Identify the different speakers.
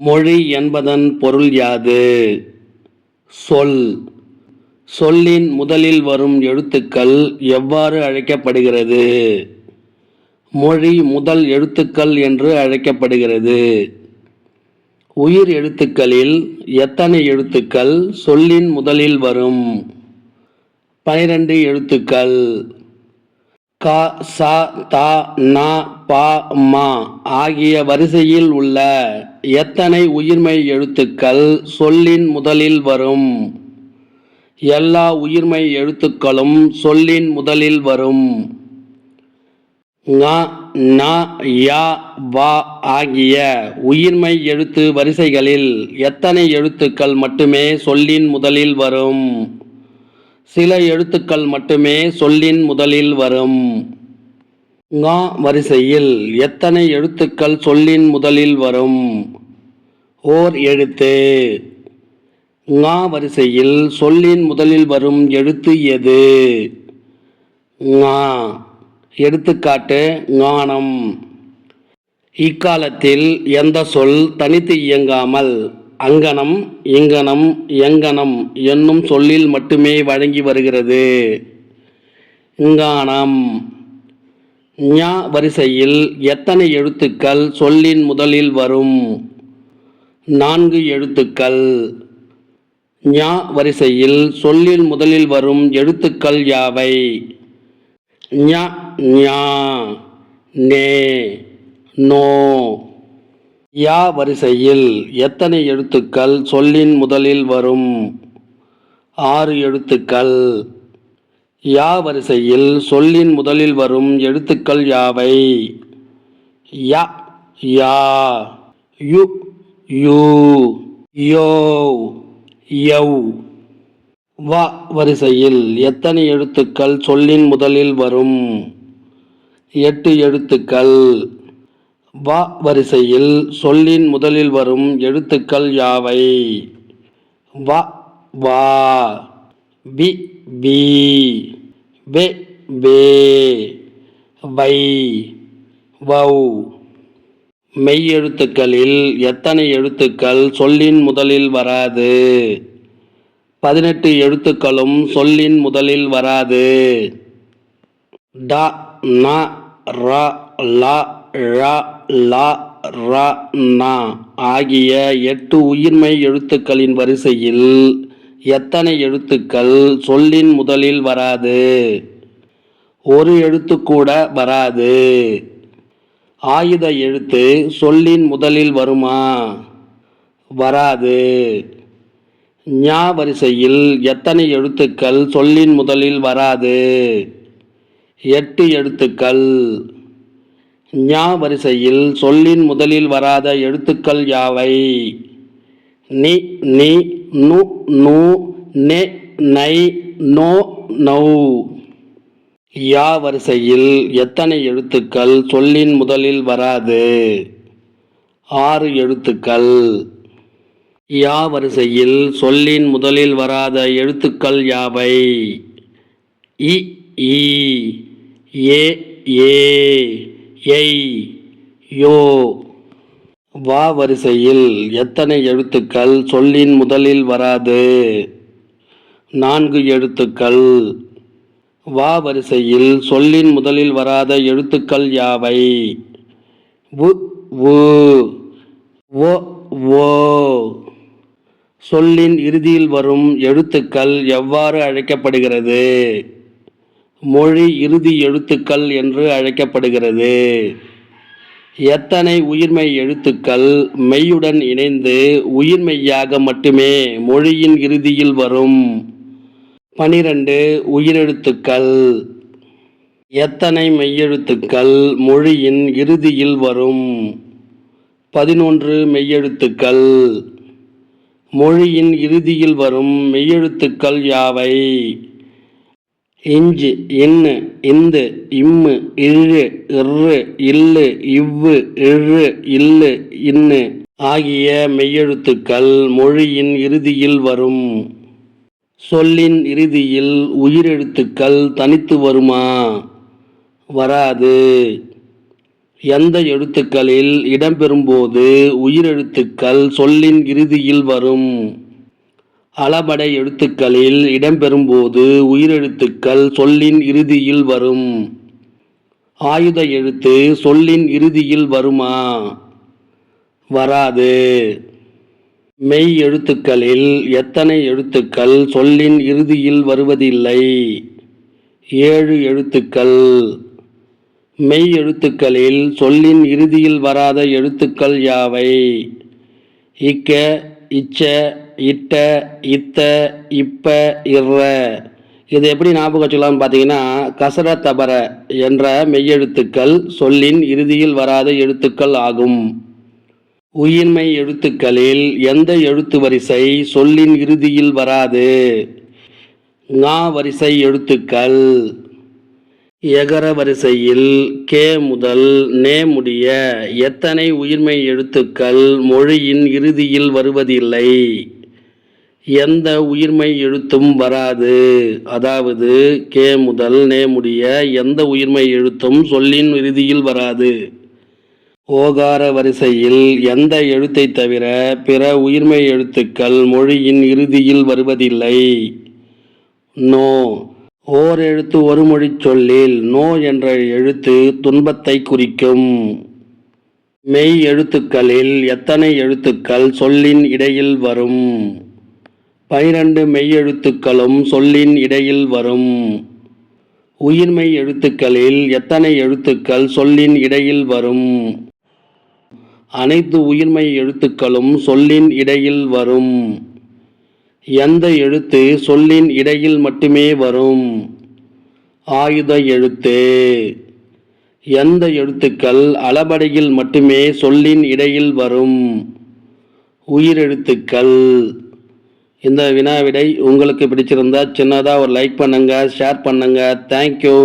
Speaker 1: மொழி என்பதன் பொருள் யாது? சொல். சொல்லின் முதலில் வரும் எழுத்துக்கள் எவ்வாறு அழைக்கப்படுகிறது? மொழி முதல் எழுத்துக்கள் என்று அழைக்கப்படுகிறது. உயிர் எழுத்துக்களில் எத்தனை எழுத்துக்கள் சொல்லின் முதலில் வரும்? பனிரெண்டு எழுத்துக்கள். க ச த ந ப ம ஆகிய வரிசையில் உள்ள எத்தனை உயிர்மை எழுத்துக்கள் சொல்லின் முதலில் வரும்? எல்லா உயிர்மை எழுத்துக்களும் சொல்லின் முதலில் வரும். ங ந ய வ ஆகிய உயிர்மை எழுத்து வரிசைகளில் எத்தனை எழுத்துக்கள் மட்டுமே சொல்லின் முதலில் வரும்? சில எழுத்துக்கள் மட்டுமே சொல்லின் முதலில் வரும். ங வரிசையில் எத்தனை எழுத்துக்கள் சொல்லின் முதலில் வரும்? ஓர் எழுத்து. ங வரிசையில் சொல்லின் முதலில் வரும் எழுத்து எது? ங எடுத்துக்காட்டு ஞானம். இக்காலத்தில் எந்த சொல் தனித்து இயங்காமல் அங்கனம் இங்கனம் எங்கனம் என்னும் சொல்லில் மட்டுமே வழங்கி வருகிறது. இங்கானம். ஞா வரிசையில் எத்தனை எழுத்துக்கள் சொல்லின் முதலில் வரும்? நான்கு எழுத்துக்கள். ஞா வரிசையில் சொல்லின் முதலில் வரும் எழுத்துக்கள் யாவை? ஞ ஞா நே நோ யா வரிசையில் எத்தனை எழுத்துக்கள் சொல்லின் முதலில் வரும்? ஆறு எழுத்துக்கள். யா வரிசையில் சொல்லின் முதலில் வரும் எழுத்துக்கள் யாவை? ய யா யு யூ யோ யவ். வ வரிசையில் எத்தனை எழுத்துக்கள் சொல்லின் முதலில் வரும்? எட்டு எழுத்துக்கள். வ வரிசையில் சொல்லின் முதலில் வரும் எழுத்துக்கள் யாவை? வ வா வி வி வெ வே வை வௌ. மெய்யெழுத்துக்களில் எத்தனை எழுத்துக்கள் சொல்லின் முதலில் வராது? பதினெட்டு எழுத்துக்களும் சொல்லின் முதலில் வராது. ட ந ர ல ழ ல ர ந ஆகிய எட்டு உயிர்மெய் எழுத்துக்களின் வரிசையில் எத்தனை எழுத்துக்கள் சொல்லின் முதலில் வராது? ஒரு எழுத்து கூட வராது. ஆயுத எழுத்து சொல்லின் முதலில் வருமா? வராது. ஞா வரிசையில் எத்தனை எழுத்துக்கள் சொல்லின் முதலில் வராது? எட்டு எழுத்துக்கள் ஞா வரிசையில் சொல்லின் முதலில் வராத எழுத்துக்கள் யாவை? நி நி நு நு நெ நை நோ நௌ. யா வரிசையில் எத்தனை எழுத்துக்கள் சொல்லின் முதலில் வராது? ஆறு எழுத்துக்கள். யா வரிசையில் சொல்லின் முதலில் வராத எழுத்துக்கள் யாவை? இ ஈ ஏ ஏ எய் யோ. வா வரிசையில் எத்தனை எழுத்துக்கள் சொல்லின் முதலில் வராது? நான்கு எழுத்துக்கள். வா வரிசையில் சொல்லின் முதலில் வராத எழுத்துக்கள் யாவை? உ ஓ ஓ சொல்லின் இறுதியில் வரும் எழுத்துக்கள் எவ்வாறு அழைக்கப்படுகிறது? மொழி இறுதி எழுத்துக்கள் என்று அழைக்கப்படுகிறது. எத்தனை உயிர்மெய் எழுத்துக்கள் மெய்யுடன் இணைந்து உயிர்மெய்யாக மட்டுமே மொழியின் இறுதியில் வரும். பனிரெண்டு உயிரெழுத்துக்கள். எத்தனை மெய்யெழுத்துக்கள் மொழியின் இறுதியில் வரும். பதினொன்று மெய்யெழுத்துக்கள். மொழியின் இறுதியில் வரும் மெய்யெழுத்துக்கள் யாவை? இஞ்சு இன்னு இந்து இம்மு இழு இரு இல்லு இவ்வு இழு இல்லு இன்னு ஆகிய மெய்யெழுத்துக்கள் மொழியின் இறுதியில் வரும். சொல்லின் இறுதியில் உயிரெழுத்துக்கள் தனித்து வருமா? வராது. எந்த எழுத்துக்களில் இடம்பெறும்போது உயிரெழுத்துக்கள் சொல்லின் இறுதியில் வரும்? அளபடை எழுத்துக்களில் இடம்பெறும்போது உயிரெழுத்துக்கள் சொல்லின் இறுதியில் வரும். ஆயுத எழுத்து சொல்லின் இறுதியில் வருமா? வராது. மெய் எழுத்துக்களில் எத்தனை எழுத்துக்கள் சொல்லின் இறுதியில் வருவதில்லை? ஏழு எழுத்துக்கள். மெய் எழுத்துக்களில் சொல்லின் இறுதியில் வராத எழுத்துக்கள் யாவை? இக்க இச்ச இட்ட இத்த இப்ப இற இது எப்படி ஞாபகம் வச்சுக்கலாம்னு பார்த்தீங்கன்னா கசர தபர என்ற மெய்யெழுத்துக்கள் சொல்லின் இறுதியில் வராத எழுத்துக்கள் ஆகும். உயிர்மை எழுத்துக்களில் எந்த எழுத்து வரிசை சொல்லின் இறுதியில் வராது? ஙா வரிசை எழுத்துக்கள். எகர வரிசையில் கே முதல் நே முடிய எத்தனை உயிர்மை எழுத்துக்கள் மொழியின் இறுதியில் வருவதில்லை? எந்த உயிர்மை எழுத்தும் வராது. அதாவது கே முதல் நே முடிய எந்த உயிர்மை எழுத்தும் சொல்லின் இறுதியில் வராது. ஓகார வரிசையில் எந்த எழுத்தை தவிர பிற உயிர்மை எழுத்துக்கள் மொழியின் இறுதியில் வருவதில்லை. நோ. ஓர் எழுத்து ஒரு மொழிச் சொல்லில் நோ என்ற எழுத்து துன்பத்தை குறிக்கும். மெய் எழுத்துக்களில் எத்தனை எழுத்துக்கள் சொல்லின் இடையில் வரும்? பனிரெண்டு மெய்யெழுத்துக்களும் சொல்லின் இடையில் வரும். உயிர்மெய் எழுத்துக்களில் எத்தனை எழுத்துக்கள் சொல்லின் இடையில் வரும்? அனைத்து உயிர்மெய் எழுத்துக்களும் சொல்லின் இடையில் வரும். எந்த எழுத்து சொல்லின் இடையில் மட்டுமே வரும்? ஆயுத எழுத்து. எந்த எழுத்துக்கள் அளபடையில் மட்டுமே சொல்லின் இடையில் வரும்? உயிரெழுத்துக்கள் இந்த வினா விடை உங்களுக்கு பிடிச்சிருந்தா சின்னதாக ஒரு லைக் பண்ணுங்கள் ஷேர் பண்ணுங்கள் தேங்க்யூ